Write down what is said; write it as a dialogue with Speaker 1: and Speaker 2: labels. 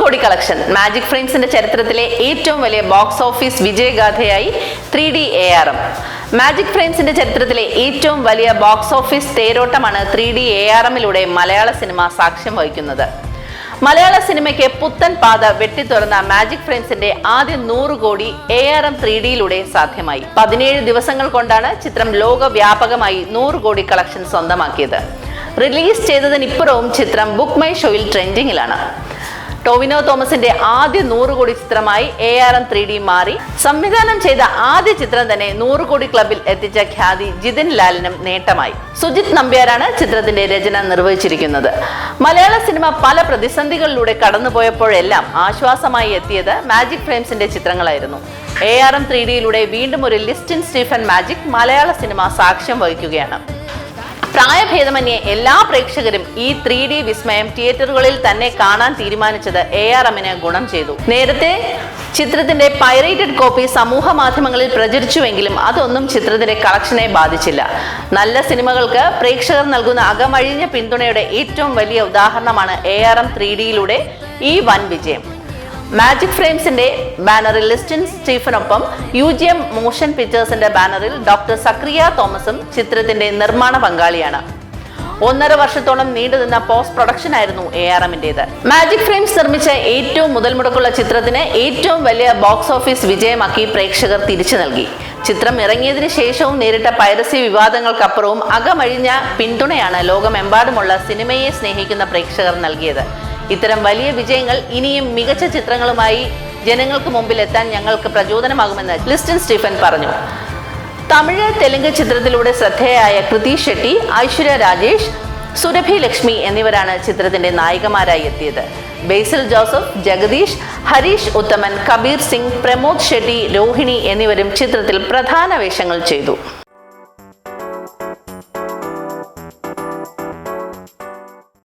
Speaker 1: കോടി collection. Magic ഫ്രെയിംസിന്റെ ചരിത്രത്തിലെ ഏറ്റവും വലിയ box office വിജയഗാഥയായി three D A R M magic ഫ്രെയിംസിന്റെ ചരിത്രത്തിലെ ഏറ്റവും വലിയ ബോക്സ് ഓഫീസ് തേരോട്ടമാണ് ത്രീ ഡി എ ആർ എമ്മിലൂടെ മലയാള സിനിമ സാക്ഷ്യം വഹിക്കുന്നത്. മലയാള സിനിമയ്ക്ക് പുത്തൻ പാത വെട്ടിത്തുറന്ന മാജിക് ഫ്രെയിംസിന്റെ ആദ്യ നൂറ് കോടി എ ആർ എം ത്രീ ഡിയിലൂടെ സാധ്യമായി. പതിനേഴ് ദിവസങ്ങൾ കൊണ്ടാണ് ചിത്രം ലോകവ്യാപകമായി നൂറ് കോടി കളക്ഷൻ സ്വന്തമാക്കിയത്. റിലീസ് ചെയ്തതിനിപ്പുറവും ചിത്രം ബുക്ക് മൈ ഷോയിൽ ട്രെൻഡിങ്ങിലാണ്. ടോവിനോ തോമസിന്റെ ആദ്യ നൂറ് കോടി ചിത്രമായി A R M three D മാറി. സംവിധാനം ചെയ്ത ആദ്യ ചിത്രം തന്നെ നൂറ് കോടി ക്ലബിൽ എത്തിച്ച ഖ്യാതി ജിതിൻ ലാലിനും നേട്ടമായി. സുജിത് നമ്പ്യാരാണ് ചിത്രത്തിന്റെ രചന നിർവഹിച്ചിരിക്കുന്നത്. മലയാള സിനിമ പല പ്രതിസന്ധികളിലൂടെ കടന്നുപോയപ്പോഴെല്ലാം ആശ്വാസമായി എത്തിയത് മാജിക് ഫ്രെയിംസിന്റെ ചിത്രങ്ങളായിരുന്നു. എ ആർ എം ത്രീ ഡിയിലൂടെ വീണ്ടും ഒരു ലിസ്റ്റിൻ സ്റ്റീഫൻ മാജിക് മലയാള സിനിമ സാക്ഷ്യം വഹിക്കുകയാണ്. പ്രായഭേദമന്യേ എല്ലാ പ്രേക്ഷകരും ഈ ത്രീ ഡി വിസ്മയം തിയേറ്ററുകളിൽ തന്നെ കാണാൻ തീരുമാനിച്ചത് എ ആർ എമ്മിന് ഗുണം ചെയ്തു. നേരത്തെ ചിത്രത്തിന്റെ പൈറേറ്റഡ് കോപ്പി സമൂഹ മാധ്യമങ്ങളിൽ പ്രചരിച്ചുവെങ്കിലും അതൊന്നും ചിത്രത്തിന്റെ കളക്ഷനെ ബാധിച്ചില്ല. നല്ല സിനിമകൾക്ക് പ്രേക്ഷകർ നൽകുന്ന അകമഴിഞ്ഞ പിന്തുണയുടെ ഏറ്റവും വലിയ ഉദാഹരണമാണ് എ ആർ എം ത്രീ ഡിയിലൂടെ ഈ വൻ വിജയം. മാജിക് ഫ്രെയിംസിന്റെ ബാനറിൽ ലിസ്റ്റിൻ സ്റ്റീഫനൊപ്പം യു ജി എം മോഷൻ പിക്ചേഴ്സിന്റെ ബാനറിൽ ഡോക്ടർ സക്രിയ തോമസും ചിത്രത്തിന്റെ നിർമ്മാണ പങ്കാളിയാണ്. ഒന്നര വർഷത്തോളം നീണ്ടുനിന്ന പോസ്റ്റ് പ്രൊഡക്ഷൻ ആയിരുന്നു എ ആർ എമ്മിന്റേത് മാജിക് ഫ്രെയിംസ് നിർമ്മിച്ച ഏറ്റവും മുതൽ മുടക്കുള്ള ചിത്രത്തിന് ഏറ്റവും വലിയ ബോക്സ് ഓഫീസ് വിജയമാക്കി പ്രേക്ഷകർ തിരിച്ചു നൽകി. ചിത്രം ഇറങ്ങിയതിനു ശേഷവും നേരിട്ട പൈറസി വിവാദങ്ങൾക്കപ്പുറവും അകമഴിഞ്ഞ പിന്തുണയാണ് ലോകമെമ്പാടുമുള്ള സിനിമയെ സ്നേഹിക്കുന്ന പ്രേക്ഷകർ നൽകിയത്. ഇത്തരം വലിയ വിജയങ്ങൾ ഇനിയും മികച്ച ചിത്രങ്ങളുമായി ജനങ്ങൾക്ക് മുമ്പിൽ എത്താൻ ഞങ്ങൾക്ക് പ്രചോദനമാകുമെന്ന് ലിസ്റ്റൻ സ്റ്റീഫൻ പറഞ്ഞു. തമിഴ് തെലുങ്ക് ചിത്രത്തിലൂടെ ശ്രദ്ധേയായ കൃതി ഷെട്ടി ഐശ്വര്യ രാജേഷ് സുരഭി ലക്ഷ്മി എന്നിവരാണ് ചിത്രത്തിന്റെ നായികമാരായി എത്തിയത്. ബേസിൽ ജോസഫ് ജഗദീഷ് ഹരീഷ് ഉത്തമൻ കബീർ സിംഗ് പ്രമോദ് ഷെട്ടി രോഹിണി എന്നിവരും ചിത്രത്തിൽ പ്രധാന വേഷങ്ങൾ ചെയ്തു.